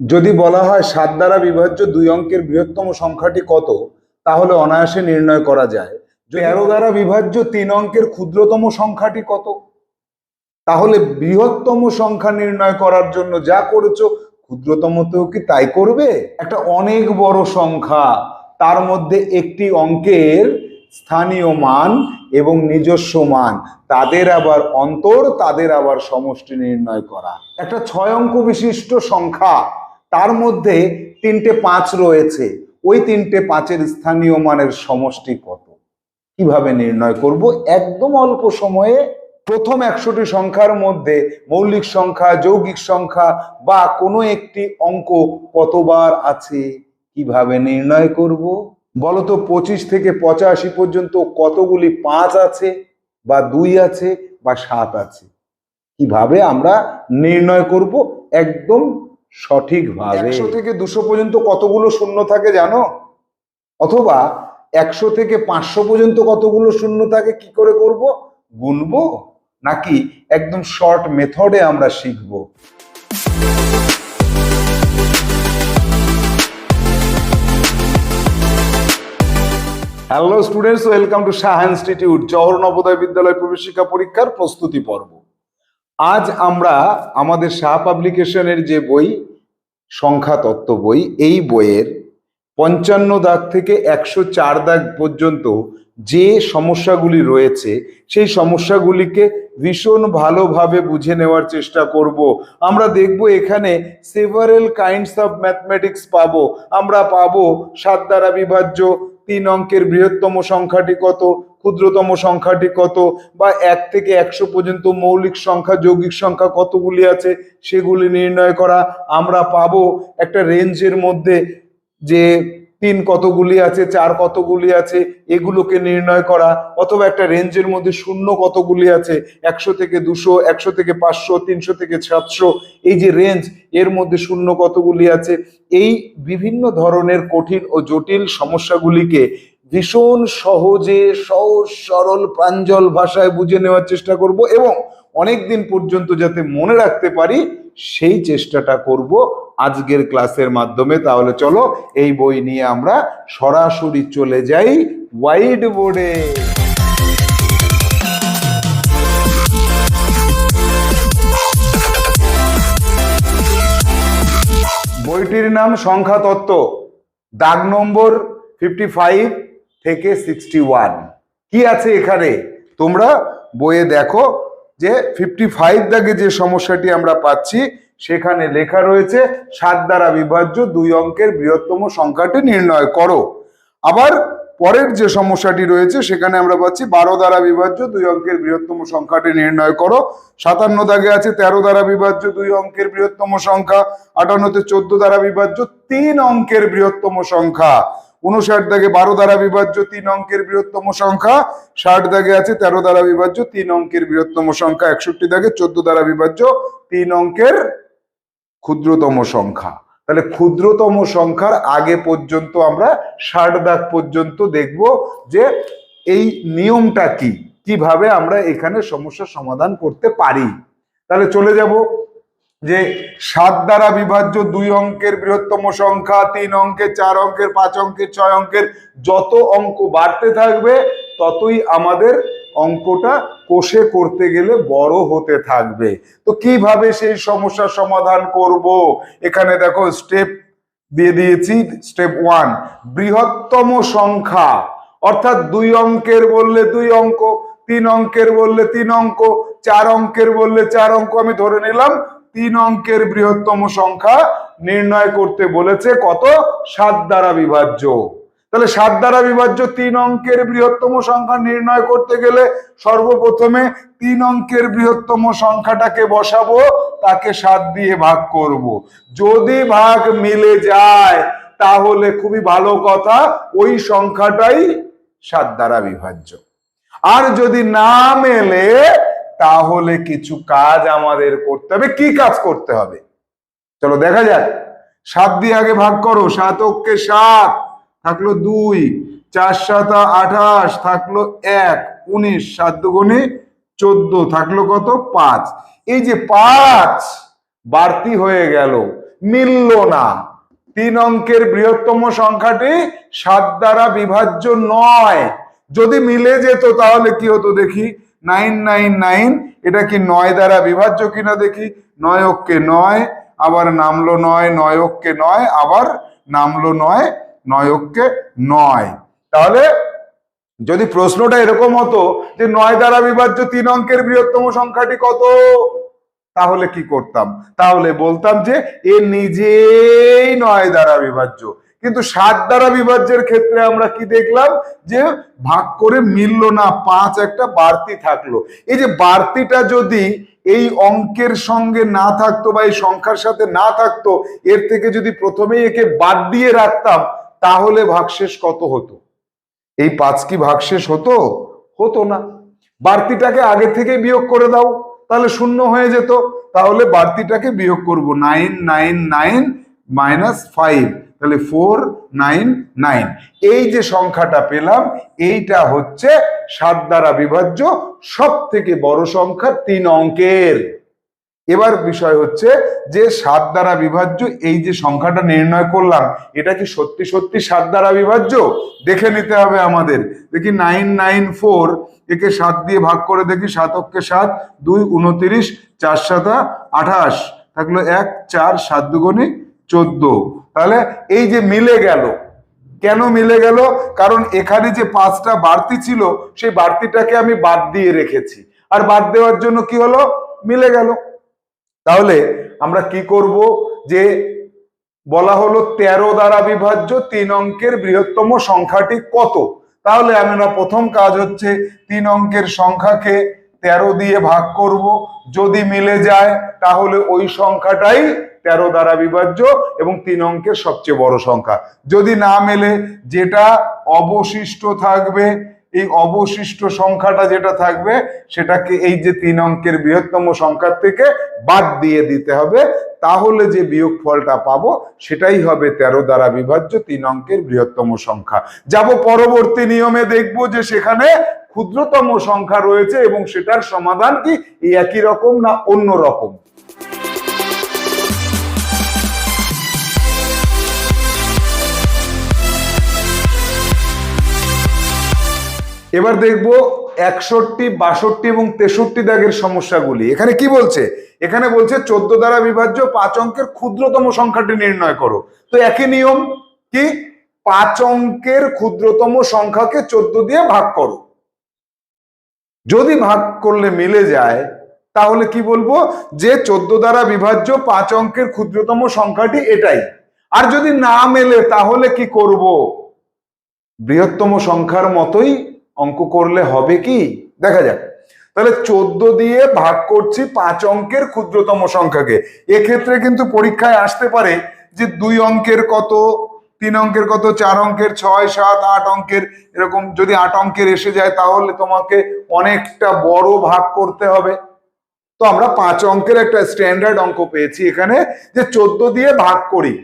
যদি বলা হয় সাত দ্বারা বিভাজ্য দুই অঙ্কের বৃহত্তম সংখ্যাটি কত, তাহলে অনায়াসে নির্ণয় করা যায়। তেরো দ্বারা বিভাজ্য তিন অঙ্কের ক্ষুদ্রতম সংখ্যাটি কত, তাহলে বৃহত্তম সংখ্যা নির্ণয় করার জন্য যা করেছ, ক্ষুদ্রতমতেও কি তাই করবে? একটা অনেক বড় সংখ্যা, তার মধ্যে একটি অঙ্কের স্থানীয় মান এবং নিজস্ব মান, তাদের আবার অন্তর, তাদের আবার সমষ্টি নির্ণয় করা। একটা ছয় অঙ্ক বিশিষ্ট সংখ্যা তার মধ্যে তিনটে পাঁচ রয়েছে। ওই তিনটে পাঁচের স্থানীয় মানের সমষ্টি কত? কীভাবে নির্ণয় করব? একদম অল্প সময়ে প্রথম একশোটি সংখ্যার মধ্যে মৌলিক সংখ্যা, যৌগিক সংখ্যা বা কোনো একটি অঙ্ক কতবার আছে? কীভাবে নির্ণয় করব? বলতো পঁচিশ থেকে পঁচাশি পর্যন্ত কতগুলি পাঁচ আছে বা দুই আছে বা সাত আছে? কীভাবে আমরা নির্ণয় করব? একদম সঠিকভাবে। একশো থেকে দুশো পর্যন্ত কতগুলো শূন্য থাকে জানো? অথবা একশো থেকে পাঁচশো পর্যন্ত কতগুলো শূন্য থাকে, কি করে করব? গুনবো? নাকি একদম শর্ট মেথডে আমরা শিখব? Hello students welcome to Shah Institute Jawahar Navodaya Vidyalaya প্রবেশিকা পরীক্ষার প্রস্তুতি পর্ব আজ আমরা আমাদের শাহ পাবলিকেশনের যে বই সংখ্যা তত্ত্ব বই, এই বইয়ের পঞ্চান্ন দাগ থেকে একশো চার দাগ পর্যন্ত যে সমস্যাগুলি রয়েছে, সেই সমস্যাগুলিকে ভীষণ ভালোভাবে বুঝে নেওয়ার চেষ্টা করব। আমরা দেখব এখানে সেভারেল কাইন্ডস অফ ম্যাথমেটিক্স পাবো। আমরা পাবো সাত দ্বারা বিভাজ্য, তিন অঙ্কের বৃহত্তম সংখ্যাটি কত ক্ষুদ্রতম সংখ্যাটি কত বা এক থেকে একশো পর্যন্ত মৌলিক সংখ্যা, যৌগিক সংখ্যা কতগুলি আছে সেগুলি নির্ণয় করা। আমরা পাবো একটা রেঞ্জের মধ্যে যে তিন কতগুলি আছে, চার কতগুলি আছে, এগুলোকে নির্ণয় করা। অথবা একটা রেঞ্জের মধ্যে শূন্য কতগুলি আছে, একশো থেকে দুশো, একশো থেকে পাঁচশো, তিনশো থেকে সাতশো। এই যে রেঞ্জ, এর মধ্যে শূন্য কতগুলি আছে? এই বিভিন্ন ধরনের কঠিন ও জটিল সমস্যাগুলিকে ভীষণ সহজে, সহজ, সরল, প্রাঞ্জল ভাষায় বুঝে নেওয়ার চেষ্টা করব এবং অনেক দিন পর্যন্ত যাতে মনে রাখতে পারি, সেই চেষ্টাটা করব আজকের ক্লাসের মাধ্যমে। তাহলে চলো, এই বই নিয়ে আমরা সরাসরি চলে যাই হোয়াইট বোর্ডে বইটির নাম সংখ্যা তত্ত্ব দাগ নম্বর ফিফটি ফাইভ থেকে সিক্সটি ওয়ান কি আছে এখানে? তোমরা বইয়ে দেখো যে ফিফটি ফাইভ দাগে যে সমস্যাটি আমরা পাচ্ছি, সেখানে লেখা রয়েছে, সাত দ্বারা বিভাজ্য, দুই অঙ্কের বৃহত্তম সংখ্যাটি নির্ণয় করো। আবার পরের যে সমস্যাটি রয়েছে, সেখানে আমরা পাচ্ছি, বারো দ্বারা বিভাজ্য, দুই অঙ্কের বৃহত্তম সংখ্যাটি নির্ণয় করো। সাতান্ন দাগে আছে, তেরো দ্বারা বিভাজ্য, দুই অঙ্কের বৃহত্তম সংখ্যা। আটান্নতে চোদ্দ দ্বারা বিভাজ্য, তিন অঙ্কের বৃহত্তম সংখ্যা। উনষাট দাগে বারো দ্বারা বিভাজ্য, তিন অঙ্কের বৃহত্তম সংখ্যা ষাট দাগে আছে, তেরো দ্বারা বিভাজ্য, তিন অঙ্কের বৃহত্তম সংখ্যা একষট্টি দাগে, চোদ্দ দ্বারা বিভাজ্য, তিন অঙ্কের ক্ষুদ্রতম সংখ্যা। তাহলে ক্ষুদ্রতম সংখ্যার আগে পর্যন্ত আমরা ষাট দাগ পর্যন্ত দেখব যে এই নিয়মটা কি, কীভাবে আমরা এখানে সমস্যার সমাধান করতে পারি। তাহলে চলে যাব যে সাত দ্বারা বিভাজ্য দুই অঙ্কের বৃহত্তম সংখ্যা, তিন অঙ্কের, চার অঙ্কের, পাঁচ অঙ্কের, ছয় অঙ্কের যত অঙ্ক বাড়তে থাকবে, ততই আমাদের অঙ্কটা কোষে করতে গেলে বড় হতে থাকবে। তো কীভাবে সেই সমস্যার সমাধান করব? এখানে দেখো স্টেপ দিয়ে দিয়েছি স্টেপ ওয়ান বৃহত্তম সংখ্যা। অর্থাৎ দুই অঙ্কের বললে দুই অঙ্ক, তিন অঙ্কের বললে তিন অঙ্ক, চার অঙ্কের বললে চার অঙ্ক, আমি ধরে নিলাম তিন অঙ্কের বৃহত্তম সংখ্যা নির্ণয় করতে বলেছে কত? সাত দ্বারা বিভাজ্য। তাহলে সাত দ্বারা বিভাজ্য তিন অঙ্কের বৃহত্তম সংখ্যা নির্ণয় করতে গেলে সর্বপ্রথমে তিন অঙ্কের বৃহত্তম সংখ্যাটাকে বসাবো, তাকে সাত দিয়ে ভাগ করব। যদি ভাগ মিলে যায়, তাহলে খুবই ভালো কথা, ওই সংখ্যাটাই সাত দ্বারা বিভাজ্য। আর যদি না মেলে তাহলে কিছু কাজ আমাদের করতে হবে। কি কাজ করতে হবে? চলো দেখা যাক। সাত দিয়ে আগে ভাগ করো। সাত অক্ষে সাত, থাকল দুই। চার সাতা আঠাশ, থাকল এক। উনিশ, সাত দুগুণে চোদ্দ, থাকল কত? পাঁচ। এই যে পাঁচ বাড়তি হয়ে গেল, মিলল না। তিন অঙ্কের বৃহত্তম সংখ্যাটি সাত দ্বারা বিভাজ্য নয়। যদি মিলে যেত তাহলে কি হতো দেখি? নাইন নাইন নাইন, এটা কি নয় দ্বারা বিভাজ্য কিনা দেখি? নয় অক্ষে নয়, আবার নামলো নয় নয় অক্ষে নয়, আবার নামলো নয় নয় অক্ষে নয়। তাহলে যদি প্রশ্নটা এরকম হতো যে নয় দ্বারা বিভাজ্য তিন অঙ্কের বৃহত্তম সংখ্যাটি কত? তাহলে কি করতাম? তাহলে বলতাম যে এ নিজেই নয় দ্বারা বিভাজ্য। কিন্তু সাত দ্বারা বিভাজ্যের ক্ষেত্রে আমরা কি দেখলাম? যে ভাগ করে মিলল না, পাঁচ একটা বাড়তি থাকল। এই যে বাড়তিটা যদি এই অঙ্কের সঙ্গে না থাকতো বা এই সংখ্যার সাথে না থাকতো, এর থেকে যদি প্রথমেই একে বাদ দিয়ে রাখতাম, তাহলে ভাগশেষ কত হতো? এই পাঁচ কি ভাগশেষ হতো? হতো না। বাড়তিটাকে আগে থেকে বিয়োগ করে দাও, তাহলে শূন্য হয়ে যেত। তাহলে বাড়তিটাকে বিয়োগ করব। Nine nine nine, minus five. তাহলে ফোর নাইন নাইন এই যে সংখ্যাটা পেলাম, এইটা হচ্ছে সাত দ্বারা বিভাজ্য সব থেকে বড় সংখ্যা তিন অঙ্কের। এবার বিষয় হচ্ছে যে সাত দ্বারা বিভাজ্য, এই যে সংখ্যাটা নির্ণয় করলাম, এটা কি সত্যি সত্যি সাত দ্বারা বিভাজ্য? দেখে নিতে হবে আমাদের। দেখি নাইন নাইন ফোর একে সাত দিয়ে ভাগ করে দেখি সাতককে সাত, দুই, উনতিরিশ, চার সাতা, আঠাশ। থাকল এক, চার, সাত দুগুণে চোদ্দ। তাহলে এই যে মিলে গেল, কেন মিলে গেল? কারণ এখানে যে পাঁচটা বাড়তি ছিল, সেই বাড়তিটাকে আমি বাদ দিয়ে রেখেছি। আর বাদ দেওয়ার জন্য কি হলো? মিলে গেল। তাহলে আমরা কি করব? যে বলা হলো তেরো দ্বারা বিভাজ্য তিন অঙ্কের বৃহত্তম সংখ্যাটি কত? তাহলে আমরা প্রথম কাজ হচ্ছে তিন অঙ্কের সংখ্যাকে তেরো দিয়ে ভাগ করব। যদি মিলে যায়, তাহলে ওই সংখ্যাটাই তেরো দ্বারা বিভাজ্য এবং তিন অঙ্কের সবচেয়ে বড় সংখ্যা। যদি না মেলে, যেটা অবশিষ্ট থাকবে, এই অবশিষ্ট সংখ্যাটা যেটা থাকবে, সেটাকে এই যে তিন অঙ্কের বৃহত্তম সংখ্যার থেকে বাদ দিয়ে দিতে হবে। তাহলে যে বিয়োগ ফলটা পাবো, সেটাই হবে তেরো দ্বারা বিভাজ্য, তিন অঙ্কের বৃহত্তম সংখ্যা। যাব পরবর্তী নিয়মে দেখব যে সেখানে ক্ষুদ্রতম সংখ্যা রয়েছে এবং সেটার সমাধান কি? একই রকম না অন্য রকম? এবার দেখব একষট্টি, বাষট্টি এবং তেষট্টি দাগের সমস্যাগুলি। এখানে কি বলছে? এখানে বলছে চোদ্দ দ্বারা বিভাজ্য, পাঁচ অঙ্কের ক্ষুদ্রতম সংখ্যাটি নির্ণয় করো। তো একই নিয়ম কি? পাঁচ অঙ্কের ক্ষুদ্রতম সংখ্যাকে চোদ্দ দিয়ে ভাগ করো। যদি ভাগ করলে মিলে যায়, তাহলে কি বলব? যে চোদ্দ দ্বারা বিভাজ্য, পাঁচ অঙ্কের ক্ষুদ্রতম সংখ্যাটি এটাই। আর যদি না মেলে, তাহলে কি করব? বৃহত্তম সংখ্যার মতোই অঙ্ক করলে হবে কি? দেখা যাক। তাহলে চোদ্দ দিয়ে ভাগ করছি পাঁচ অঙ্কের ক্ষুদ্রতম সংখ্যাকে। এক্ষেত্রে কিন্তু পরীক্ষায় আসতে পারে যে দুই অঙ্কের কত, তিন অঙ্কের কত, চার অঙ্কের ছয়, সাত, আট অঙ্কের, এরকম যদি আট অঙ্কের এসে যায় তাহলে তোমাকে অনেকটা বড় ভাগ করতে হবে। তো আমরা পাঁচ অঙ্কের একটা স্ট্যান্ডার্ড অঙ্ক পেয়েছি এখানে যে চোদ্দ দিয়ে ভাগ করি।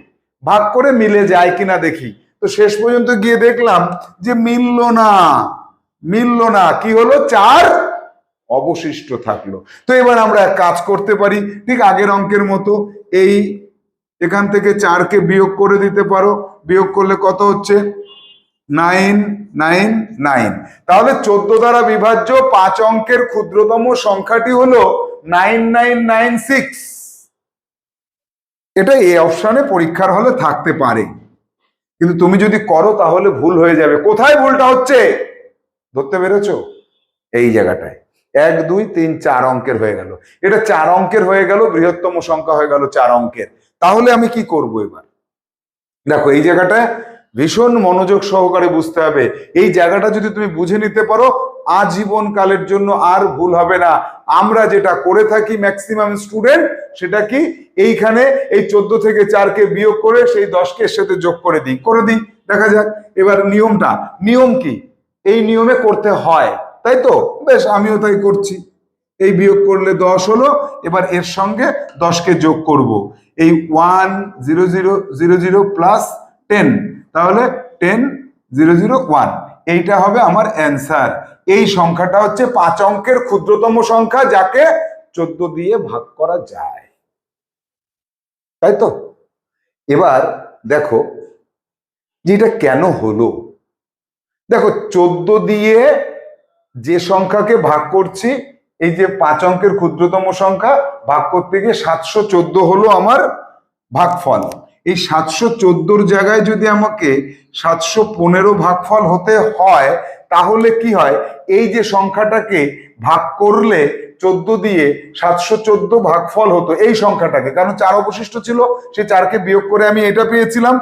ভাগ করে মিলে যায় কিনা দেখি। তো শেষ পর্যন্ত গিয়ে দেখলাম যে মিলল না। মিলল না। কি হলো? চার অবশিষ্ট থাকল। তো এবার আমরা এক কাজ করতে পারি। ঠিক আগের অঙ্কের মতো এই এখান থেকে চারকে বিয়োগ করে দিতে পারো। বিয়োগ করলে কত হচ্ছে? Nine nine nine. তাহলে চোদ্দ দ্বারা বিভাজ্য পাঁচ অঙ্কের ক্ষুদ্রতম সংখ্যাটি হলো নাইন নাইন নাইন, সিক্স। এটা এ অপশনে পরীক্ষার হলে থাকতে পারে। কিন্তু তুমি যদি করো তাহলে ভুল হয়ে যাবে। কোথায় ভুলটা হচ্ছে? ধরতে পেরেছ? এই জায়গাটায়। এক, দুই, তিন, চার অঙ্কের হয়ে গেল। এটা চার অঙ্কের হয়ে গেল, বৃহত্তম সংখ্যা হয়ে গেল চার অঙ্কের। তাহলে আমি কি করব এবার? দেখো, এই জায়গাটায় ভীষণ মনোযোগ সহকারে বুঝতে হবে। এই জায়গাটা যদি তুমি বুঝে নিতে পারো, আজীবন কালের জন্য আর ভুল হবে না। আমরা যেটা করে থাকি ম্যাক্সিমাম স্টুডেন্ট সেটা কি? এইখানে এই চোদ্দ থেকে চারকে বিয়োগ করে, সেই দশকে সাথে যোগ করে দিই। করে দিই। দেখা যাক। এবার নিয়মটা। নিয়ম কি? এই নিয়মে করতে হয়, তাই তো? বেশ, আমিও তাই করছি। এই বিয়োগ করলে দশ হলো, এবার এর সঙ্গে দশকে যোগ করব। এই one zero zero zero zero plus ten তাহলে টেন জিরো জিরো ওয়ান এইটা হবে আমার অ্যান্সার এই সংখ্যাটা হচ্ছে পাঁচ অঙ্কের ক্ষুদ্রতম সংখ্যা যাকে চোদ্দ দিয়ে ভাগ করা যায়। তাই তো? এবার দেখো যে এটা কেন হলো? দেখো, চোদ্দ দিয়ে যে সংখ্যাকে ভাগ করছি, এই যে পাঁচ অঙ্কের ক্ষুদ্রতম সংখ্যা, ভাগ করতে গিয়ে সাতশো চোদ্দ হলো আমার ভাগফল। এই সাতশো চোদ্দোর জায়গায় যদি আমাকে সাতশো পনেরো ভাগফল হতে হয়, তাহলে কি হয়? এই যে সংখ্যাটাকে ভাগ করলে চোদ্দ দিয়ে সাতশো চোদ্দ ভাগফল হতো এই সংখ্যাটাকে। কারণ চার অবশিষ্ট ছিল, সে চারকে বিয়োগ করে আমি এটা পেয়েছিলাম।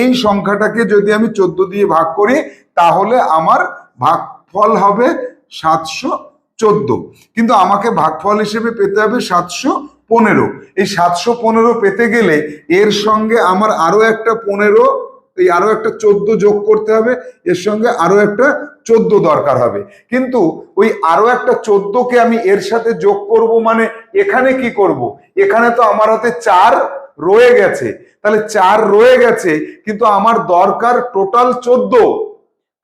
এই সংখ্যাটাকে যদি আমি চোদ্দ দিয়ে ভাগ করি, তাহলে আমার ভাগফল হবে সাতশো চোদ্দ। কিন্তু আমাকে ভাগফল হিসেবে পেতে হবে সাতশো পনেরো। এই সাতশো পনেরো পেতে গেলে এর সঙ্গে আমার আরও একটা পনেরো এই আরও একটা চোদ্দ যোগ করতে হবে, এর সঙ্গে আরও একটা চোদ্দ দরকার হবে। কিন্তু ওই আরও একটা চোদ্দকে আমি এর সাথে যোগ করব মানে এখানে কি করব? এখানে তো আমার হাতে চার রয়ে গেছে। তাহলে চার রয়ে গেছে, কিন্তু আমার দরকার টোটাল চোদ্দ।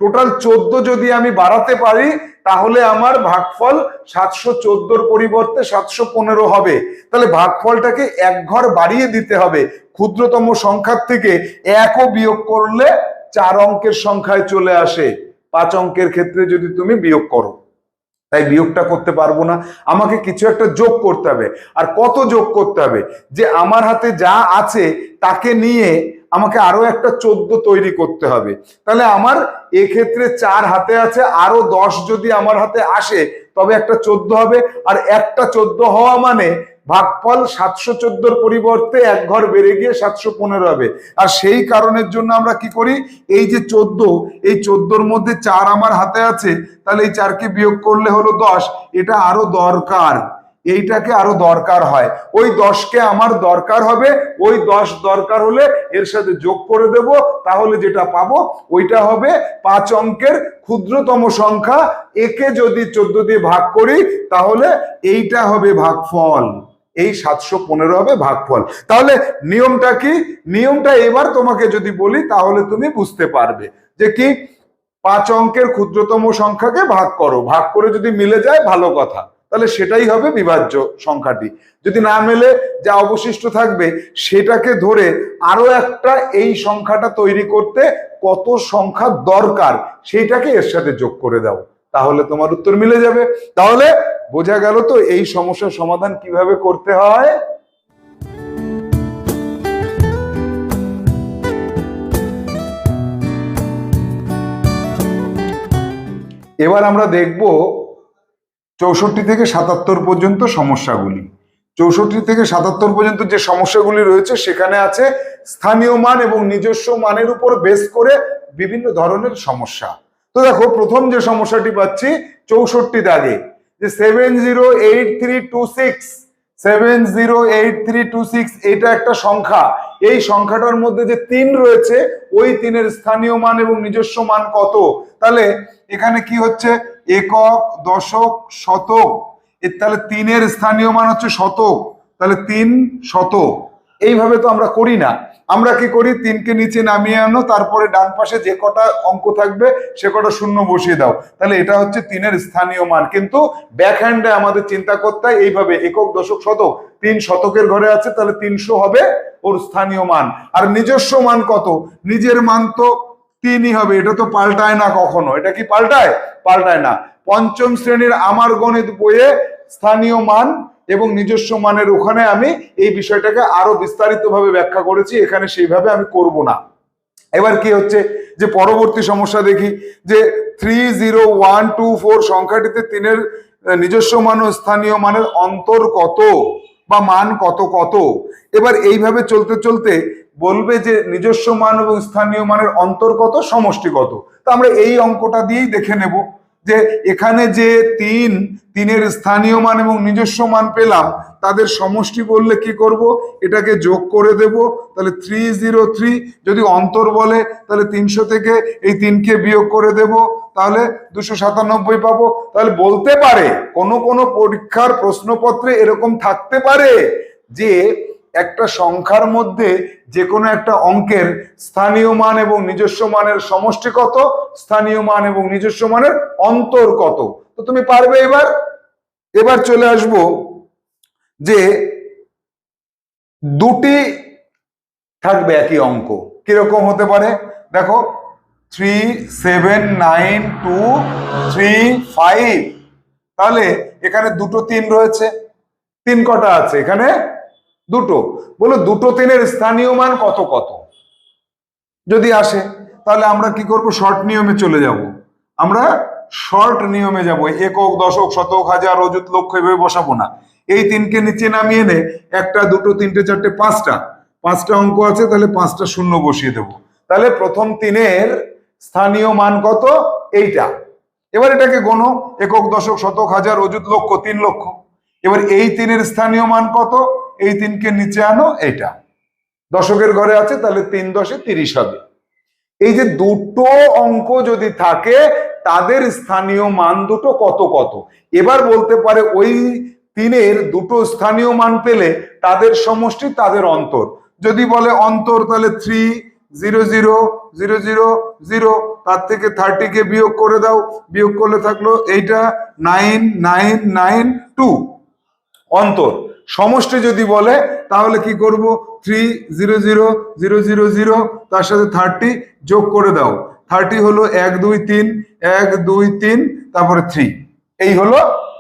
টোটাল চোদ্দ যদি আমি বাড়াতে পারি তাহলে আমার ভাগফল সাতশো চোদ্দোর পরিবর্তে সাতশো পনেরো হবে। তাহলে ভাগফলটাকে এক ঘর বাড়িয়ে দিতে হবে। ক্ষুদ্রতম সংখ্যার থেকে একও বিয়োগ করলে চার অঙ্কের সংখ্যায় চলে আসে। পাঁচ অঙ্কের ক্ষেত্রে যদি তুমি বিয়োগ করো, তাই বিয়োগটা করতে পারব না। আমাকে কিছু একটা যোগ করতে হবে। আর কত যোগ করতে হবে? যে আমার হাতে যা আছে, তাকে নিয়ে আমাকে আরও একটা চোদ্দ তৈরি করতে হবে। তাহলে আমার এক্ষেত্রে চার হাতে আছে, আরও দশ যদি আমার হাতে আসে, তবে একটা চোদ্দ হবে। আর একটা চোদ্দ হওয়া মানে ভাগফল সাতশো চোদ্দোর পরিবর্তে এক ঘর বেড়ে গিয়ে সাতশো পনেরো হবে। আর সেই কারণের জন্য আমরা কি করি? এই যে চোদ্দ, এই চোদ্দোর মধ্যে চার আমার হাতে আছে, তাহলে এই চারকে বিয়োগ করলে হলো দশ। এটা আরও দরকার। এইটাকে আরও দরকার হয়। ওই দশকে আমার দরকার হবে, ওই দশ দরকার হলে এর সাথে যোগ করে দেব, তাহলে যেটা পাবো ওইটা হবে পাঁচ অঙ্কের ক্ষুদ্রতম সংখ্যা, একে যদি চোদ্দ দিয়ে ভাগ করি, তাহলে এইটা হবে ভাগফল। এই সাতশো পনেরো হবে ভাগফল। তাহলে নিয়মটা কি? নিয়মটা এবার তোমাকে যদি বলি, তাহলে তুমি বুঝতে পারবে যে কি? পাঁচ অঙ্কের ক্ষুদ্রতম সংখ্যাকে ভাগ করো। ভাগ করে যদি মিলে যায়, ভালো কথা। তাহলে সেটাই হবে বিভাজ্য সংখ্যাটি। যদি না মেলে যা অবশিষ্ট থাকবে, সেটাকে ধরে আরও একটা এই সংখ্যাটা তৈরি করতে কত সংখ্যা দরকার, সেইটাকে এর সাথে যোগ করে দাও। তাহলে তোমার উত্তর মিলে যাবে। তাহলে বোঝা গেল তো এই সমস্যার সমাধান কীভাবে করতে হয়? এবার আমরা দেখব চৌষট্টি থেকে সাতাত্তর পর্যন্ত সমস্যাগুলি। চৌষট্টি থেকে সাতাত্তর পর্যন্ত যে সমস্যাগুলি রয়েছে, সেখানে আছে স্থানীয় মান এবং নিজস্ব মানের উপর বেস করে বিভিন্ন ধরনের সমস্যা। তো দেখো, প্রথম যে সমস্যাটি পাচ্ছি চৌষট্টি দাগে যে seven zero eight three two six seven zero eight three two six এটা একটা সংখ্যা। এই সংখ্যাটার মধ্যে যে তিন রয়েছে, ওই তিনের স্থানীয় মান এবং নিজস্ব মান কত? তাহলে এখানে কি হচ্ছে? একক, দশক, শতক। এর তাহলে তিনের স্থানীয় মান হচ্ছে শতক। তাহলে তিন শতক। এইভাবে তো আমরা করি না। আমরা কি করি? তিনকে নিচে নামিয়ে আনো, তারপরে ডান পাশে যে কটা অঙ্ক থাকবে, সে কটা শূন্য বসিয়ে দাও। তাহলে এটা হচ্ছে তিনের স্থানীয় মান। কিন্তু ব্যাক হ্যান্ডে আমাদের চিন্তা করতে হয় এইভাবে, একক, দশক, শতক। তিন শতকের ঘরে আছে, তাহলে তিনশো হবে ওর স্থানীয় মান। আর নিজস্ব মান কত? নিজের মান তো তিনই হবে, এটা তো পাল্টায় না কখনো। এটা কি পাল্টায়? পাল্টায় না। পঞ্চম শ্রেণির আমার গণিত বইয়ে স্থানীয় মান এবং নিজস্ব মানের ওখানে আমি এই বিষয়টাকে আরও বিস্তারিতভাবে ব্যাখ্যা করেছি, এখানে সেইভাবে আমি করব না। এবার কি হচ্ছে? যে পরবর্তী সমস্যা দেখি, যে three zero one two four সংখ্যাটিতে তিনের নিজস্ব মান ও স্থানীয় মানের অন্তর কত বা মান কত কত? এবার এইভাবে চলতে চলতে বলবে যে নিজস্ব মান এবং স্থানীয় মানের অন্তর্গত সমষ্টিগত তা আমরা এই অঙ্কটা দিয়েই দেখে নেব যে এখানে যে তিন, তিনের স্থানীয় মান এবং নিজস্ব মান পেলাম, তাদের সমষ্টি বললে কি করব? এটাকে যোগ করে দেব। তাহলে থ্রি জিরো থ্রি যদি অন্তর বলে, তাহলে তিনশো থেকে এই তিনকে বিয়োগ করে দেব। তাহলে দুশো সাতানব্বই পাবো। তাহলে বলতে পারে, কোনো কোনো পরীক্ষার প্রশ্নপত্রে এরকম থাকতে পারে যে একটা সংখ্যার মধ্যে যে কোনো একটা অঙ্কের স্থানীয় মান এবং নিজস্ব মানের সমষ্টি কত? স্থানীয় মান এবং নিজস্ব মানের অন্তর কত? তো তুমি পারবে এবার? এবার চলে আসব যে দুটি থাকবে একই অঙ্ক। কীরকম হতে পারে? দেখো three seven nine two three five তাহলে এখানে দুটো তিন রয়েছে। তিন কটা আছে? এখানে দুটো। বলো দুটো তিনের স্থানীয় মান কত কত? যদি আসে, তাহলে আমরা কি করব? শর্ট নিয়মে চলে যাব। আমরা শর্ট নিয়মে যাব। একক, দশক, শতক, হাজার, অযুত, লক্ষ, এভাবে বসাবো না। এই তিনকে নিচে নামিয়ে নে, একটা, দুটো, তিনটে, চারটে, পাঁচটা। পাঁচটা অঙ্ক আছে, তাহলে পাঁচটা শূন্য বসিয়ে দেব। তাহলে প্রথম তিনের স্থানীয় মান কত? এইটা। এবার এটাকে গণো একক, দশক, শতক, হাজার, অযুত, লক্ষ, তিন লক্ষ। এবার এই তিনের স্থানীয় মান কত? এই তিনকে নিচে আনো এটা দশকের ঘরে আছে, তাহলে তিন দশে তিরিশ হবে। এই যে দুটো অঙ্ক যদি থাকে, তাদের স্থানীয় মান দুটো কত কত? এবার বলতে পারে ওই তিনের দুটো স্থানীয় মান পেলে তাদের সমষ্টি, তাদের অন্তর। যদি বলে অন্তর, তাহলে three zero zero zero zero zero তার থেকে থার্টিকে বিয়োগ করে দাও। বিয়োগ করলে থাকল এইটা নাইন নাইন নাইন টু অন্তর। সমষ্টি যদি বলে, তাহলে কি করব? Three zero zero zero zero zero তার সাথে থার্টি যোগ করে দাও। থার্টি হলো এক, দুই, তিন, এক, দুই, তিন, তারপরে থ্রি এই হলো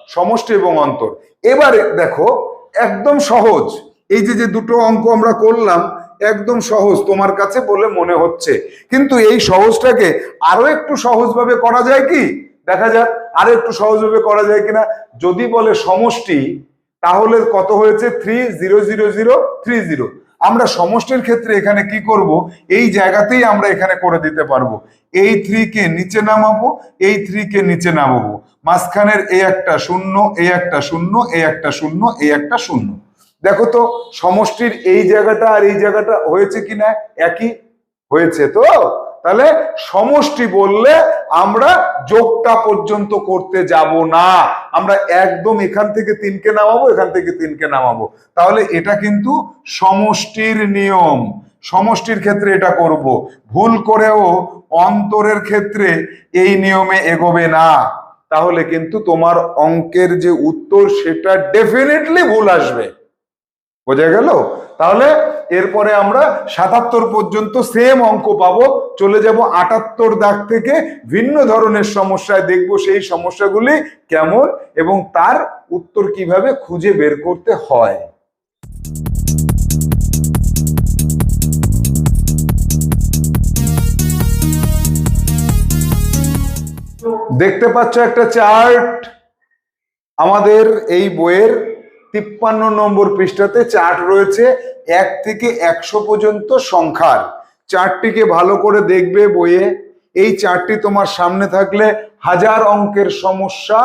সমষ্টি এবং অন্তর। এবারে দেখো, একদম সহজ। এই যে যে দুটো অঙ্ক আমরা করলাম, একদম সহজ তোমার কাছে বলে মনে হচ্ছে। কিন্তু এই সহজটাকে আরও একটু সহজভাবে করা যায় কি? দেখা যাক, আরও একটু সহজভাবে করা যায় কিনা। যদি বলে সমষ্টি তাহলে কত হয়েছে? Three zero zero zero three zero আমরা সমষ্টির ক্ষেত্রে এখানে কি করব? এই জায়গাতেই আমরা এখানে করে দিতে পারব। এই থ্রি কে নিচে নামাবো, এই থ্রি কে নিচে নামাবো। মাঝখানের এই একটা শূন্য এই একটা শূন্য এই একটা শূন্য এই একটা শূন্য। দেখো তো, সমষ্টির এই জায়গাটা আর এই জায়গাটা হয়েছে কিনা একই। হয়েছে তো? তাহলে সমষ্টি বললে আমরা যোগটা পর্যন্ত করতে যাব না। আমরা একদম এখান থেকে তিনকে নামাবো, এখান থেকে তিনকে নামাবো। তাহলে এটা কিন্তু সমষ্টির নিয়ম। সমষ্টির ক্ষেত্রে এটা করব। ভুল করেও অন্তরের ক্ষেত্রে এই নিয়মে এগোবে না। তাহলে কিন্তু তোমার অঙ্কের যে উত্তর, সেটা ডেফিনেটলি ভুল আসবে। বোঝা গেল? তাহলে এরপরে আমরা সাতাত্তর পর্যন্ত সেম অঙ্ক পাবো। চলে যাব আটাত্তর দাগ থেকে ভিন্ন ধরনের সমস্যায়। দেখব সেই সমস্যাগুলি কেমন এবং তার উত্তর কীভাবে খুঁজে বের করতে হয়। দেখতে পাচ্ছ একটা চার্ট আমাদের এই বইয়ের তিপ্পান্ন নম্বর পৃষ্ঠাতে চার্ট রয়েছে, এক থেকে একশো পর্যন্ত সংখ্যার। চার্টটিকে ভালো করে দেখবে বইয়ে। এই চার্টটি তোমার সামনে থাকলে হাজার অঙ্কের সমস্যা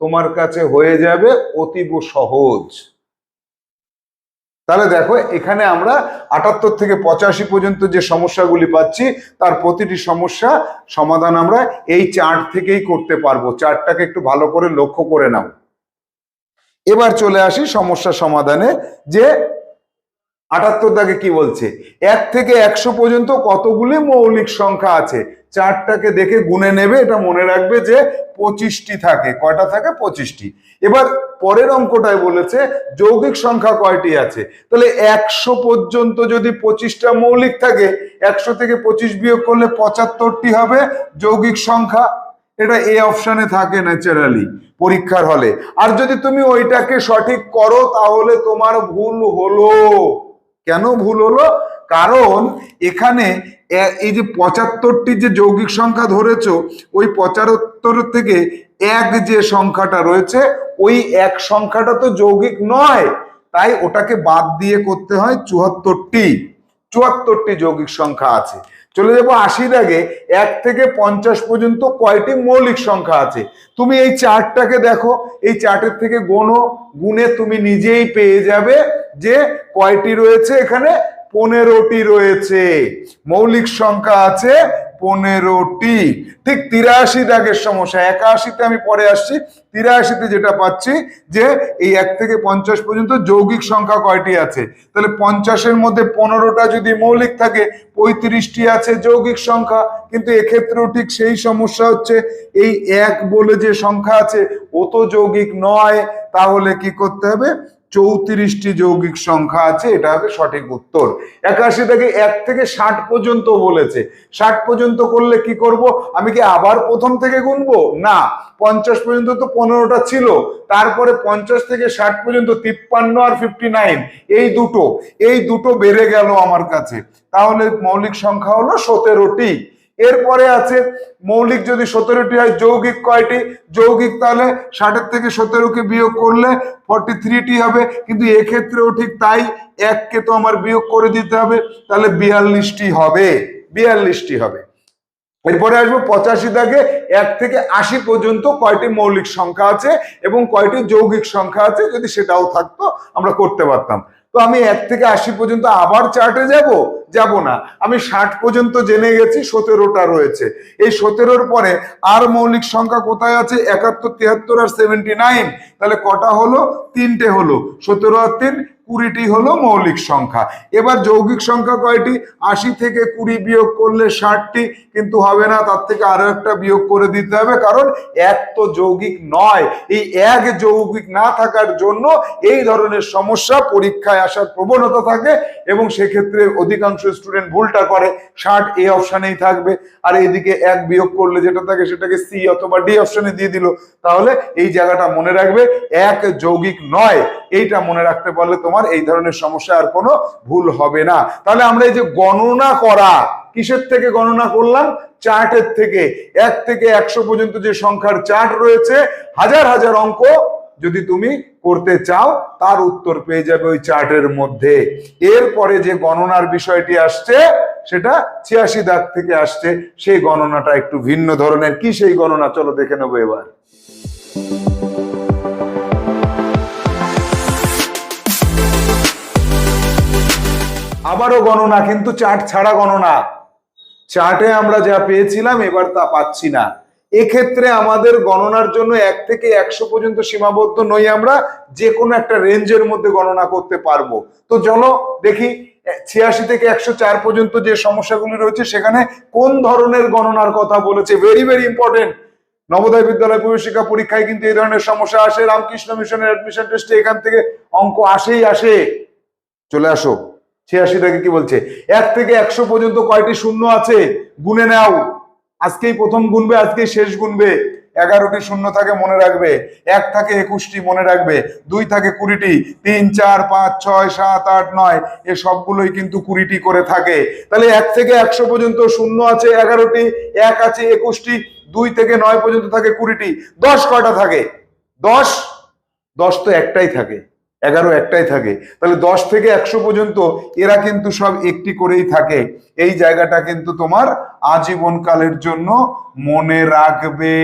তোমার কাছে হয়ে যাবে অতীব সহজ। তাহলে দেখো, এখানে আমরা আটাত্তর থেকে পঁচাশি পর্যন্ত যে সমস্যাগুলি পাচ্ছি, তার প্রতিটি সমস্যা সমাধান আমরা এই চার্ট থেকেই করতে পারব। চার্টটাকে একটু ভালো করে লক্ষ্য করে নাও। এবার চলে আসি সমস্যা সমাধানে, যে আটাত্তর দাগে কি বলছে? এক থেকে একশো পর্যন্ত কতগুলি মৌলিক সংখ্যা আছে? চারটাকে দেখে গুনে নেবে, এটা মনে রাখবে যে পঁচিশটি থাকে। কয়টা থাকে? পঁচিশটি। এবার পরের অঙ্কটায় বলেছে যৌগিক সংখ্যা কয়টি আছে? তাহলে একশো পর্যন্ত যদি পঁচিশটা মৌলিক থাকে, একশো থেকে পঁচিশ বিয়োগ করলে পঁচাত্তরটি হবে যৌগিক সংখ্যা। এটা এ অপশানে থাকে ন্যাচারালি পরীক্ষার হলে। আর যদি তুমি ওইটাকে সঠিক করো, তাহলে তোমার ভুল হলো। কেন ভুল হলো? কারণ এখানে এই যে পঁচাত্তরটি যে যৌগিক সংখ্যা ধরেছ, ওই পঁচাত্তর থেকে এক যে সংখ্যাটা রয়েছে, ওই এক সংখ্যাটা তো যৌগিক নয়। তাই ওটাকে বাদ দিয়ে করতে হয় চুয়াত্তরটি। চুয়াত্তরটি যৌগিক সংখ্যা আছে। চলে যাব আশির আগে, এক থেকে পঞ্চাশ পর্যন্ত কয়টি মৌলিক সংখ্যা আছে? তুমি এই চার্টটাকে দেখো, এই চার্টের থেকে গোনো গুণে তুমি নিজেই পেয়ে যাবে যে কয়টি রয়েছে এখানে? পনেরোটি রয়েছে। মৌলিক সংখ্যা আছে পনেরোটি। ঠিক তিরাশি দাগের সমস্যা, একাশিতে আমি পরে আসছি, তিরাশিতে যেটা পাচ্ছি যে এই এক থেকে পঞ্চাশ পর্যন্ত যৌগিক সংখ্যা কয়টি আছে? তাহলে পঞ্চাশের মধ্যে পনেরোটা যদি মৌলিক থাকে, পঁয়ত্রিশটি আছে যৌগিক সংখ্যা, কিন্তু এক্ষেত্রেও ঠিক সেই সমস্যা হচ্ছে, এই এক বলে যে সংখ্যা আছে, ও তো যৌগিক নয়, তাহলে কি করতে হবে? চৌত্রিশটি যৌগিক সংখ্যা আছে, এটা হবে সঠিক উত্তর। একাশি থেকে এক থেকে ষাট পর্যন্ত বলেছে। ষাট পর্যন্ত করলে কি করব? আমি কি আবার প্রথম থেকে গুনবো? না। পঞ্চাশ পর্যন্ত তো পনেরোটা ছিল। তারপরে পঞ্চাশ থেকে ষাট পর্যন্ত তিপ্পান্ন আর ফিফটি নাইন এই দুটো। এই দুটো বেড়ে গেল আমার কাছে। তাহলে মৌলিক সংখ্যা হলো সতেরোটি। এরপরে আছে মৌলিক যদি সতেরোটি হয়, যৌগিক কয়টি? যৌগিক তাহলে ষাটের থেকে সতেরোকে বিয়োগ করলে ফর্টি থ্রিটি হবে। কিন্তু এক্ষেত্রেও ঠিক তাই এককে তো আমার বিয়োগ করে দিতে হবে, তাহলে বিয়াল্লিশটি হবে বিয়াল্লিশটি হবে। এরপরে আসব পঁচাশি দাগে এক থেকে আশি পর্যন্ত কয়টি মৌলিক সংখ্যা আছে এবং কয়টি যৌগিক সংখ্যা আছে যদি সেটাও থাকতো আমরা করতে পারতাম। তো আমি এক থেকে আশি পর্যন্ত আবার চার্টে যাব? যাব না। আমি ষাট পর্যন্ত জেনে গেছি, সতেরোটা রয়েছে। এই সতেরোর পরে আর মৌলিক সংখ্যা কোথায় আছে? একাত্তর তিয়াত্তর আর সেভেন্টি নাইন তাহলে কটা হলো? তিনটে হলো। সতেরো আর তিন কুড়িটি হলো মৌলিক সংখ্যা। এবার যৌগিক সংখ্যা কয়টি? আশি থেকে কুড়ি বিয়োগ করলে ষাটটি, কিন্তু হবে না, তার থেকে আরও একটা বিয়োগ করে দিতে হবে, কারণ এক তো যৌগিক নয়। এই এক যৌগিক না থাকার জন্য এই ধরনের সমস্যা পরীক্ষায় আসার প্রবণতা থাকে। এবং সেক্ষেত্রে অধিকাংশ স্টুডেন্ট ভুলটা করে, ষাট এ অপশানেই থাকবে। আর এইদিকে এক বিয়োগ করলে যেটা থাকে সেটাকে সি অথবা ডি অপশানে দিয়ে দিল। তাহলে এই জায়গাটা মনে রাখবে, এক যৌগিক নয়। এইটা মনে রাখতে পারলে তোমার এই ধরনের সমস্যা আর কোনো ভুল হবে না। তাহলে আমরা এই যে গণনা করা, কিসের থেকে গণনা করলাম? চার্টের থেকে। এক থেকে একশো পর্যন্ত যে সংখ্যার চার্ট রয়েছে, হাজার হাজার অঙ্ক যদি তুমি করতে চাও, তার উত্তর পেয়ে যাবে ওই চার্টের মধ্যে। এরপরে যে গণনার বিষয়টি আসছে, সেটা ছিয়াশি দাগ থেকে আসছে। সেই গণনাটা একটু ভিন্ন ধরনের। কি সেই গণনা? চলো দেখে নেব এবার। আবারও গণনা, কিন্তু চার্ট ছাড়া গণনা। চার্টে আমরা যা পেয়েছিলাম, এবার তা পাচ্ছি না। এক্ষেত্রে আমাদের গণনার জন্য এক থেকে একশো পর্যন্ত সীমাবদ্ধ নই আমরা যে কোনো একটা রেঞ্জের মধ্যে গণনা করতে পারব। তো চলো দেখি, ছিয়াশি থেকে একশো চার পর্যন্ত যে সমস্যাগুলি রয়েছে, সেখানে কোন ধরনের গণনার কথা বলেছে? Very very important Navodaya Vidyalaya প্রবেশিকা পরীক্ষায় কিন্তু এই ধরনের সমস্যা আসে। রামকৃষ্ণ মিশনের অ্যাডমিশন টেস্টে এখান থেকে অঙ্ক আসেই আসে। চলে আসো। ছিয়াশি থেকে কি বলছে? এক থেকে একশো পর্যন্ত কয়টি শূন্য আছে? গুনে নাও। আজকেই প্রথম গুনবে, আজকেই শেষ গুনবে। এগারোটি শূন্য থাকে মনে রাখবে, এক থাকে একুশটি মনে রাখবে, দুই থাকে কুড়িটি, তিন, চার, পাঁচ, ছয়, সাত, আট, নয়, এ সবগুলোই কিন্তু কুড়িটি করে থাকে। তাহলে এক থেকে একশো পর্যন্ত শূন্য আছে এগারোটি, এক আছে একুশটি, দুই থেকে নয় পর্যন্ত থাকে কুড়িটি, দশ কয়টা থাকে? দশ? দশ তো একটাই থাকে। এগারো একটাই থাকে। তাহলে দশ থেকে একশো পর্যন্ত এরা কিন্তু সব একটি করেই থাকে। এই জায়গাটা কিন্তু তোমার আজীবন কালের জন্য মনে রাখবে।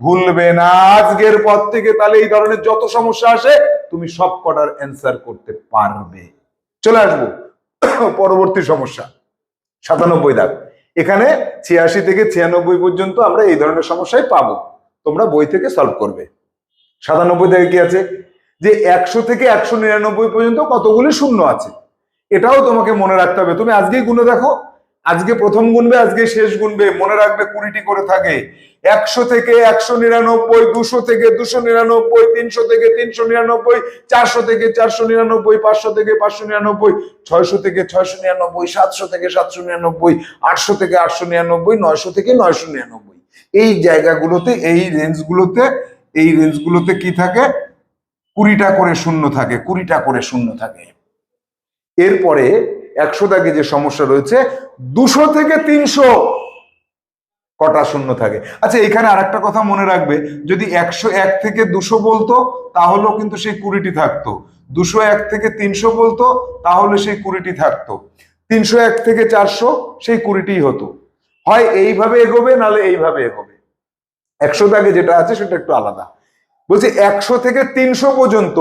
ভুলবে না। আজকের পর থেকে তাহলে এই ধরনের যত সমস্যা আসে, তুমি সব কটার অ্যান্সার করতে পারবে। চলে আসব। পরবর্তী সমস্যা। সাতানব্বই দাগ। এখানে ছিয়াশি থেকে ছিয়ানব্বই পর্যন্ত আমরা এই ধরনের সমস্যাই পাবো। তোমরা বই থেকে সলভ করবে। সাতানব্বই দাগে কি আছে? যে একশো থেকে একশো নিরানব্বই পর্যন্ত কতগুলি শূন্য আছে? এটাও তোমাকে মনে রাখতে হবে। তুমি আজকেই গুনে দেখো। আজকে প্রথম গুনবে, আজকে শেষ গুনবে। মনে রাখবে কুড়িটি করে থাকে। একশো থেকে একশো নিরানব্বই, দুশো থেকে দুশো নিরানব্বই, তিনশো থেকে তিনশো নিরানব্বই, চারশো থেকে চারশো নিরানব্বই, পাঁচশো থেকে পাঁচশো নিরানব্বই, ছয়শো থেকে ছয়শো নিরানব্বই, সাতশো থেকে সাতশো নিরানব্বই, আটশো থেকে আটশো নিরানব্বই, নয়শো থেকে নয়শো নিরানব্বই। এই জায়গাগুলোতে, এই রেঞ্জগুলোতে এই রেঞ্জগুলোতে কি থাকে? কুড়িটা করে শূন্য থাকে, কুড়িটা করে শূন্য থাকে। এরপরে একশো দাগে যে সমস্যা রয়েছে, দুশো থেকে তিনশো কটা শূন্য থাকে। আচ্ছা এখানে আরেকটা কথা মনে রাখবে, যদি একশো এক থেকে দুশো বলতো, তাহলেও কিন্তু সেই কুড়িটি থাকতো। দুশো এক থেকে তিনশো বলতো, তাহলে সেই কুড়িটি থাকতো। তিনশো এক থেকে চারশো, সেই কুড়িটি হতো। হয় এইভাবে এগোবে, নাহলে এইভাবে এগোবে। একশো দাগে যেটা আছে, সেটা একটু আলাদা। বলছি একশো থেকে তিনশো পর্যন্ত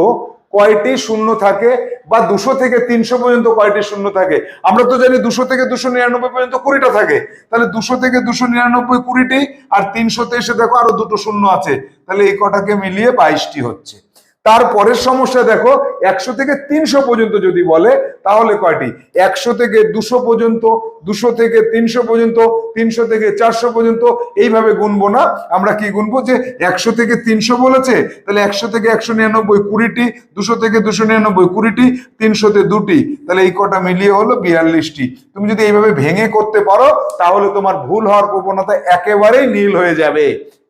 কয়টি শূন্য থাকে বা দুশো থেকে তিনশো পর্যন্ত কয়টি শূন্য থাকে? আমরা তো জানি দুশো থেকে দুশো নিরানব্বই পর্যন্ত কুড়িটা থাকে। তাহলে দুশো থেকে দুশো নিরানব্বই কুড়িটি আর তিনশোতে এসে দেখো আরও দুটো শূন্য আছে। তাহলে এই কটাকে মিলিয়ে বাইশটি হচ্ছে। তার পরের সমস্যা দেখো, একশো থেকে তিনশো পর্যন্ত যদি বলে, তাহলে কয়টি? একশো থেকে দুশো পর্যন্ত, দুশো থেকে তিনশো পর্যন্ত, তিনশো থেকে চারশো পর্যন্ত, এইভাবে গুনবো না। আমরা কি গুনবো যে, একশো থেকে তিনশো বলেছে, তাহলে একশো থেকে একশো নিরানব্বই কুড়িটি, দুশো থেকে দুশো নিরানব্বই কুড়িটি তিনশোতে দুটি। তাহলে এই কটা মিলিয়ে হলো বিয়াল্লিশটি। তুমি যদি এইভাবে ভেঙে করতে পারো, তাহলে তোমার ভুল হওয়ার প্রবণতা একেবারেই নীল হয়ে যাবে।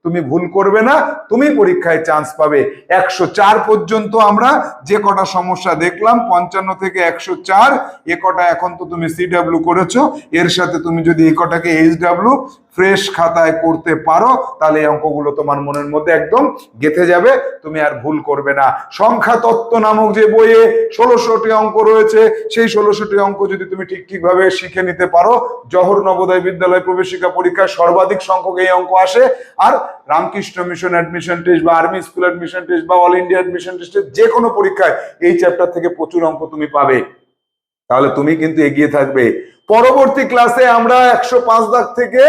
তুমি ভুল করবে না, তুমি পরীক্ষায় চান্স পাবে। একশো চার পর্যন্ত আমরা যে কটা সমস্যা দেখলাম, পঞ্চান্ন থেকে একশো চার, এ কটা এখন তো তুমি সিডাব্লু করেছ, এর সাথে তুমি যদি এ কটাকে এইচ ডাব্লিউ ফ্রেশ খাতায় করতে পারো, তাহলে এই অঙ্কগুলো তোমার মনের মধ্যে একদম গেথে যাবে, তুমি আর ভুল করবে না। সংখ্যা তত্ত্ব নামক যে বইয়ে ষোলোশোটি অঙ্ক রয়েছে, সেই ষোলোশোটি অঙ্ক যদি তুমি ঠিক ঠিকভাবে শিখে নিতে পারো, জহর নবোদয় বিদ্যালয় প্রবেশিকা পরীক্ষায় সর্বাধিক সংখ্যক এই অঙ্ক আসে। আর রামকৃষ্ণ মিশন অ্যাডমিশন টেস্ট বা আর্মি স্কুল অ্যাডমিশন টেস্ট বা অল ইন্ডিয়া অ্যাডমিশন টেস্টের যে কোনো পরীক্ষায় এই চ্যাপ্টার থেকে প্রচুর অঙ্ক তুমি পাবে। তাহলে তুমি কিন্তু এগিয়ে থাকবে। পরবর্তী ক্লাসে আমরা একশো পাঁচ দাগ থেকে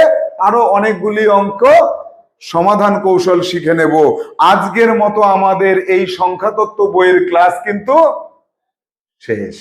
আরও অনেকগুলি অঙ্ক সমাধান কৌশল শিখে নেব। আজকের মতো আমাদের এই সংখ্যাতত্ত্ব বইয়ের ক্লাস কিন্তু শেষ।